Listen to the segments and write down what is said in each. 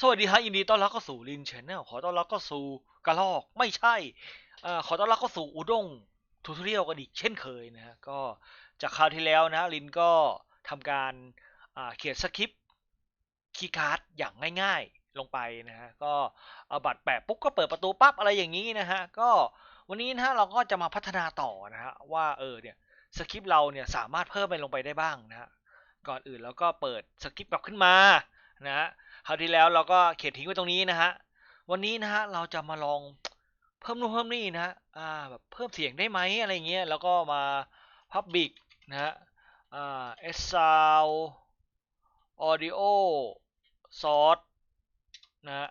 สวัสดีฮะยินดีต้อนรับเข้าสู่ลินชแนลขอต้อนรับเข้าสู่กระลอกไม่ใช่อขอต้อนรับเข้าสู่อุด้งทูทเรียลกันอีกเช่นเคยนะฮะก็จากคราวที่แล้วนะลินก็ทำการเขียนสคริปต์คีย์การ์ดอย่างง่ายๆลงไปนะฮะก็เอาบัตรแปะปุ๊บก็เปิดประตูปั๊บอะไรอย่างนี้นะฮะก็วันนี้นะฮะเราก็จะมาพัฒนาต่อนะฮะว่าเออเนี่ยสคริปต์เราเนี่ยสามารถเพิ่มไปลงไปได้บ้างนะฮะก่อนอื่นเราก็เปิดสคริปต์กลับขึ้นมานะฮะ คราวที่แล้วเราก็เขียนทิ้งไว้ตรงนี้นะฮะ วันนี้นะฮะเราจะมาลองเพิ่มนู่นเพิ่มนี่นะฮะ อ่าแบบเพิ่มเสียงได้ไหมอะไรเงี้ย แล้วก็มา Public นะฮะ อ่า S Sound Audio Source นะฮะ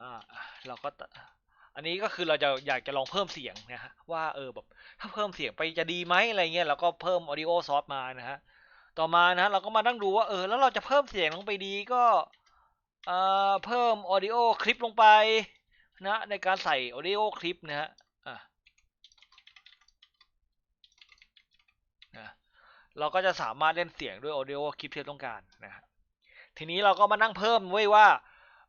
อ่าเราก็อันนี้ก็คือเราจะอยากจะลองเพิ่มเสียงนะฮะว่าเออแบบถ้าเพิ่มเสียงไปจะดีไหมอะไรเงี้ยเราก็เพิ่ม Audio Source มานะฮะ ต่อมานะเราก็มานั่งดูว่าเออแล้วเราจะเพิ่มเสียงลงไปดีก็ เพิ่ม audio คลิปลงไปนะในการใส่ audio คลิปนะฮะอะนะเราก็จะสามารถเล่นเสียงด้วย audio คลิปที่ต้องการนะทีนี้เราก็มานั่งเพิ่มไว้ว่า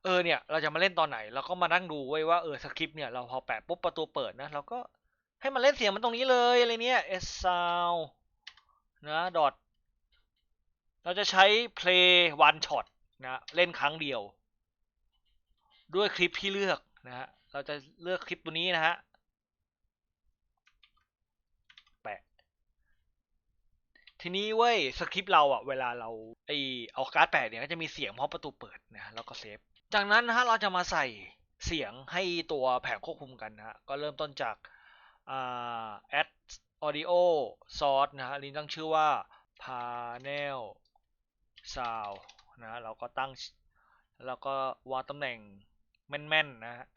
เออเนี่ยเราจะมาเล่นตอนไหนเราก็มานั่งดูไว้ว่าเออสคริปต์เนี่ยเราพอแปะปุ๊บประตูเปิดนะเราก็ให้มันเล่นเสียงมันตรงนี้เลยอะไรเนี้ย s sound นะ dot เราจะใช้ play one shot นะเล่นครั้งเดียว ด้วยคลิปที่เลือกนะฮะเราจะเลือกคลิปตัวนี้นะฮะแปะทีนี้เว้ยสคริปต์เราอะเวลาเราไอเอาการ์ดแปะเนี่ยก็จะมีเสียงพร้อประตูเปิดนะแล้วก็เซฟจากนั้นนะฮะเราจะมาใส่เสียงให้ตัวแผงควบคุมกันนะฮะก็เริ่มต้นจากอ่า add audio source นะฮะลินตั้งชื่อว่า panel ซาว นะเราก็ตั้งแล้วก็วางตำแหน่งแม่นๆนะฮะ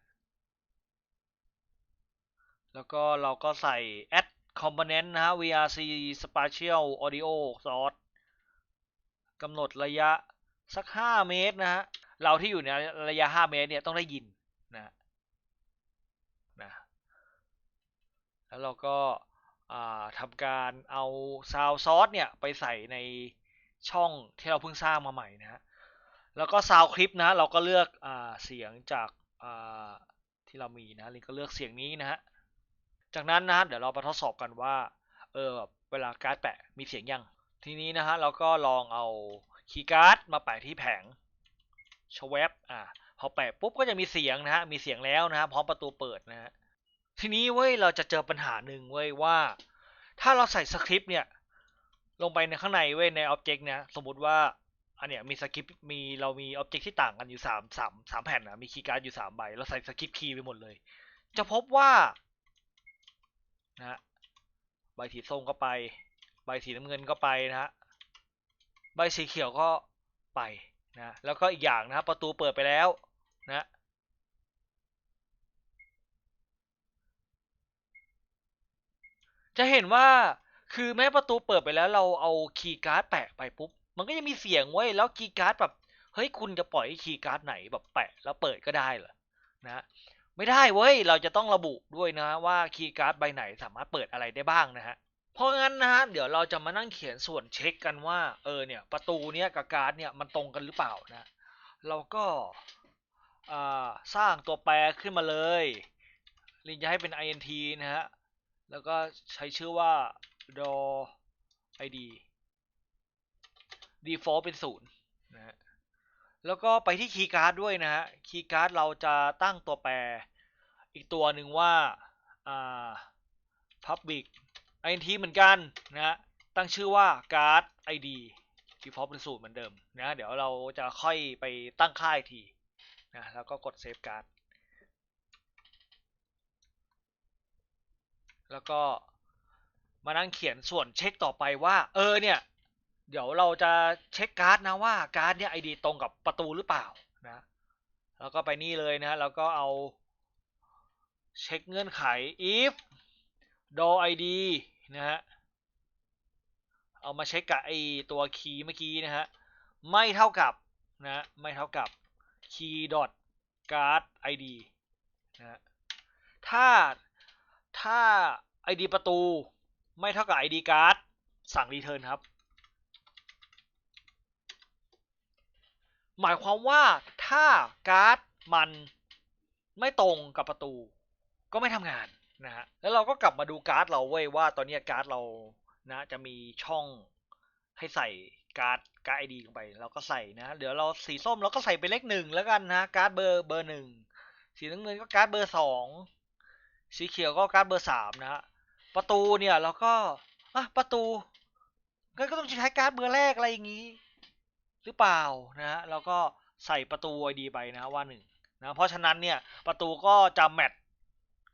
แล้วก็เราก็ใส่ add component นะฮะ VRC spatial audio source กำหนดระยะสัก 5 เมตรนะฮะ เราที่อยู่ในระยะ 5 เมตรเนี่ยต้องได้ยินนะนะ แล้วเราก็ทำการเอา sound source เนี่ยไปใส่ใน ช่องที่เราเพิ่งสร้างมาใหม่นะฮะแล้วก็ซาวคลิปนะเราก็เลือกอเสียงจากาที่เรามีนะลิงก็เลือกเสียงนี้นะฮะจากนั้นนะเดี๋ยวเราไปทดสอบกันว่าเออเวลาการ์ดแปะมีเสียงยังทีนี้นะฮะเราก็ลองเอาคีย์การ์ดมาแปะที่แผงชเวบอ่าพอแปะปุ๊บก็จะมีเสียงนะฮะมีเสียงแล้วนะฮะพร้อมประตูเปิดนะฮะทีนี้เว้ยเราจะเจอปัญหาหนึ่งเว้ยว่า ถ้าเราใส่สคริปต์เนี่ย ลงไปในข้างในเว้ยในอ็อบเจกต์นะสมมติว่าอันเนี้ยมีสคริปต์มีเรามีอ็อบเจกต์ที่ต่างกันอยู่สามสามสามแผ่นนะมีคีย์การ์ดอยู่สามใบเราใส่สคริปต์คีย์ไปหมดเลย จะพบว่านะใบสีส้มก็ไป ใบสีน้ำเงินก็ไปนะฮะใบสีเขียวก็ไปนะแล้วก็อีกอย่างนะประตูเปิดไปแล้วนะจะเห็นว่า คือแม้ประตูเปิดไปแล้วเราเอาคีย์การ์ดแปะไปปุ๊บ มันก็ยังมีเสียงไว้แล้วคีย์การ์ดแบบ เฮ้ย คุณจะปล่อยให้คีย์การ์ดไหนแบบแปะแล้วเปิดก็ได้เหรอ นะ ไม่ได้เว้ย เราจะต้องระบุด้วยนะว่าคีย์การ์ดใบไหนสามารถเปิดอะไรได้บ้างนะฮะ เพราะงั้นนะฮะ เดี๋ยวเราจะมานั่งเขียนส่วนเช็คกันว่า เออเนี่ย ประตูเนี้ยกับการ์ดเนี่ยมันตรงกันหรือเปล่านะ เราก็สร้างตัวแปรขึ้นมาเลยลินจะให้เป็น int นะฮะ แล้วก็ใช้ชื่อว่า do id default เป็นศูนย์นะฮะแล้วก็ไปที่คีย์การ์ดด้วยนะฮะคีย์การ์ดเราจะตั้งตัวแปรอีกตัวหนึ่งว่าอ่า public int เหมือนกันนะฮะตั้งชื่อว่า card id default เป็นศูนย์เหมือนเดิมนะเดี๋ยวเราจะค่อยไปตั้งค่ายทีนะแล้วก็กด save card แล้วก็ มานั่งเขียนส่วนเช็คต่อไปว่า เออเนี่ยเดี๋ยวเราจะเช็คการ์ดนะว่าการ์ดเนี่ยไอดีตรงกับประตูหรือเปล่านะแล้วก็ไปนี่เลยนะแล้วก็เอาเช็คเงื่อนไข if door id นะฮะเอามาเช็คกับไอตัวคีย์เมื่อกี้นะฮะไม่เท่ากับนะไม่เท่ากับ key dot card id นะถ้าถ้า id ประตู ไม่เท่ากับ id card สั่ง return ครับ หมายความว่าถ้าการ์ดมันไม่ตรงกับประตู ก็ไม่ทำงานนะฮะแล้วเราก็กลับมาดูการ์ดเราเว้ยว่าตอนนี้การ์ดเรานะจะมีช่องให้ใส่การ์ดการ์ดไอดีลงไปเราก็ใส่นะเดี๋ยวเราสีส้มเราก็ใส่เป็นเลขหนึ่งแล้วกันนะการ์ดเบอร์เบอร์หนึ่งสีน้ำเงินก็การ์ดเบอร์สองสีเขียวก็การ์ดเบอร์สามนะฮะ ประตูเนี่ยเราก็อะประตูก็ก็ต้องใช้การ์ดเบอร์แรกอะไรอย่างนี้ หรือเปล่านะฮะเราก็ใส่ประตูไอดีไปนะว่าหนึ่งนะเพราะฉะนั้นเนี่ยประตูก็จะแมท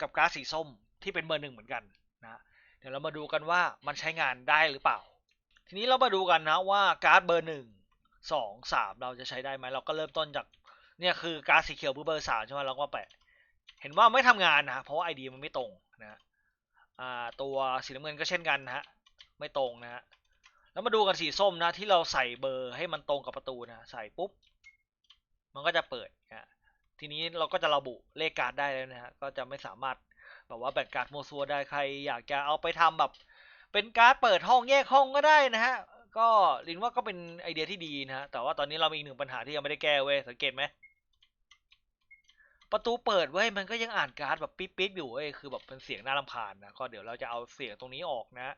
กับการ์ดสีส้มที่เป็นเบอร์หนึ่งเหมือนกันนะเดี๋ยวเรามาดูกันว่ามันใช้งานได้หรือเปล่า ทีนี้เรามาดูกันนะว่าการ์ดเบอร์หนึ่งสองสามเราจะใช้ได้ไหมเราก็เริ่มต้นจากเนี่ยคือการ์ดสีเขียวเบอร์สามใช่ไหมเราก็แปะเห็นว่าไม่ทำงานนะเพราะว่าไอดีมันไม่ตรงนะ ตัวสีน้ำเงินก็เช่นกันนะฮะไม่ตรงนะฮะแล้วมาดูกันสีส้มนะที่เราใส่เบอร์ให้มันตรงกับประตูนะใส่ปุ๊บมันก็จะเปิดนะทีนี้เราก็จะระบุเลขการ์ดได้แล้วนะฮะก็จะไม่สามารถแบบว่าแบ่งการ์ดโมซัวได้ใครอยากจะเอาไปทำแบบ เป็นการ์ดเปิดห้องแยกห้องก็ได้นะฮะก็ลินว่าก็เป็นไอเดียที่ดีนะฮะแต่ว่าตอนนี้เรามีอีกหนึ่งปัญหาที่ยังไม่ได้แก้เว้ยสังเกตไหม ประตูเปิดเว้ยมันก็ยังอ่านการ์ดแบบปิ๊บๆอยู่เว้ยคือแบบเป็นเสียงน่ารำคาญนะก็เดี๋ยวเราจะเอาเสียงตรงนี้ออกนะ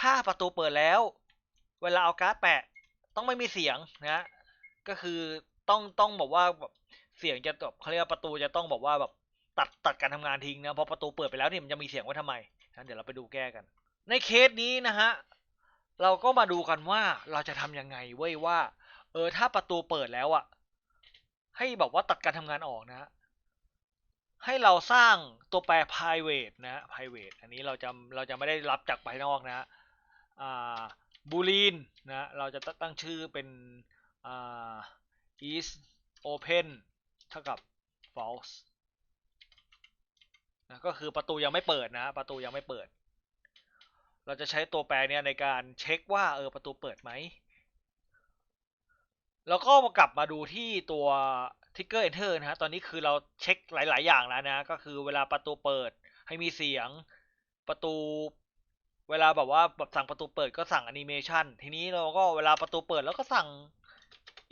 ถ้าประตูเปิดแล้ว เวลาเอาการ์ดแปะต้องไม่มีเสียงนะ ก็คือต้องต้องบอกว่าแบบเสียงจะแบบเขาเรียกว่าประตูจะต้องบอกว่าแบบตัดตัดการทำงานทิ้งนะเพราะประตูเปิดไปแล้วเนี่ยมันจะมีเสียงไว้ทำไมนะเดี๋ยวเราไปดูแก้กัน ในเคสนี้นะฮะเราก็มาดูกันว่าเราจะทํำยังไงเว้ยว่า เออถ้าประตูเปิดแล้วอะให้บอกว่าตัดการทำงานออกนะ ให้เราสร้างตัวแปร private นะ private อันนี้เราจะเราจะไม่ได้รับจากภายนอกนะอ่าบูลีนนะเราจะตั้งชื่อเป็นอ่า is open เท่ากับ false นะก็คือประตูยังไม่เปิดนะประตูยังไม่เปิด เราจะใช้ตัวแปรเนี่ยในการเช็คว่าเออประตูเปิดไหมแล้วก็มากลับมาดูที่ตัว trigger enter นะฮะตอนนี้คือเราเช็คหลาย ๆ อย่างแล้วนะ ก็คือเวลาประตูเปิดให้มีเสียงประตู เวลาแบบว่าแบบสั่งประตูเปิดก็สั่งแอนิเมชันทีนี้เราก็เวลาประตูเปิดแล้วก็สั่ง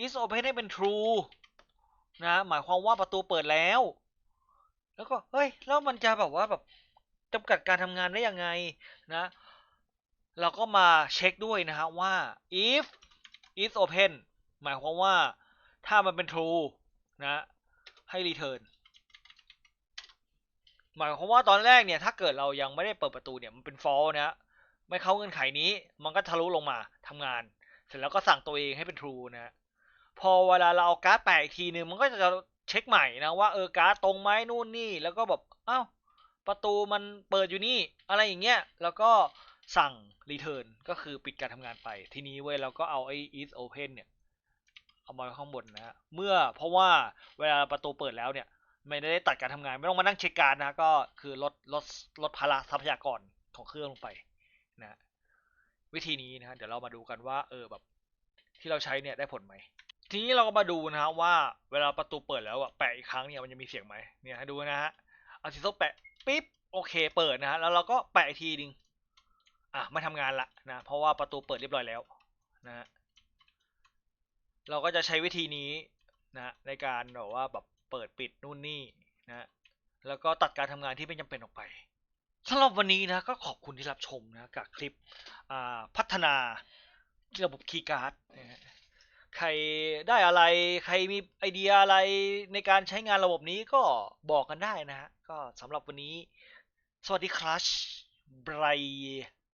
is open ให้เป็น true นะหมายความว่าประตูเปิดแล้ว แล้วก็เฮ้ยแล้วมันจะแบบว่าแบบจำกัดการทำงานได้ยังไงนะ เราก็มาเช็คด้วยนะฮะว่า if is open หมายความว่าถ้ามันเป็น true นะให้ return หมายความว่าตอนแรกเนี่ยถ้าเกิดเรายังไม่ได้เปิดประตูเนี่ยมันเป็น false นะไม่เข้าเงื่อนไขนี้ มันก็ทะลุลงมาทำงาน เสร็จแล้วก็สั่งตัวเองให้เป็น true นะพอเวลาเราเอาการ์ดแปะอีกทีนึงมันก็จะเช็คใหม่นะว่าเออการ์ดตรงไหมนู่นนี่แล้วก็แบบอ้าวประตูมันเปิดอยู่นี่อะไรอย่างเงี้ยแล้วก็สั่ง return ก็คือปิดการทำงานไป ทีนี้เว้ยเราก็เอาไอ้ is open เนี่ย เอามาข้างบนนะฮะเมื่อเพราะว่าเวลาประตูเปิดแล้วเนี่ย ไม่ได้ตัดการทำงาน ไม่ต้องมานั่งเช็คการนะก็คือลดลดลดภาระทรัพยากรของเครื่องลงไปนะวิธีนี้นะเดี๋ยวเรามาดูกันว่า เออแบบ ที่เราใช้เนี่ยได้ผลไหมทีนี้เราก็มาดูนะฮะว่าเวลาประตูเปิดแล้วอะแปะอีกครั้งเนี่ยมันจะมีเสียงไหมเนี่ยให้ดูนะฮะเอาสีส้มแปะปิ๊บโอเคเปิดนะฮะแล้วเราก็แปะอีกทีนึงอะไม่ทำงานละนะเพราะว่าประตูเปิดเรียบร้อยแล้วนะฮะ เราก็จะใช้วิธีนี้นะในการแบบว่าแบบเปิดปิดนู่นนี่นะแล้วก็ตัดการทำงานที่ไม่จำเป็นออกไปสำหรับวันนี้นะก็ขอบคุณที่รับชมนะกับคลิปพัฒนาระบบคีย์การ์ดใครได้อะไรใครมีไอเดียอะไรในการใช้งานระบบนี้ก็บอกกันได้นะฮะก็สำหรับวันนี้ สวัสดีครับไบร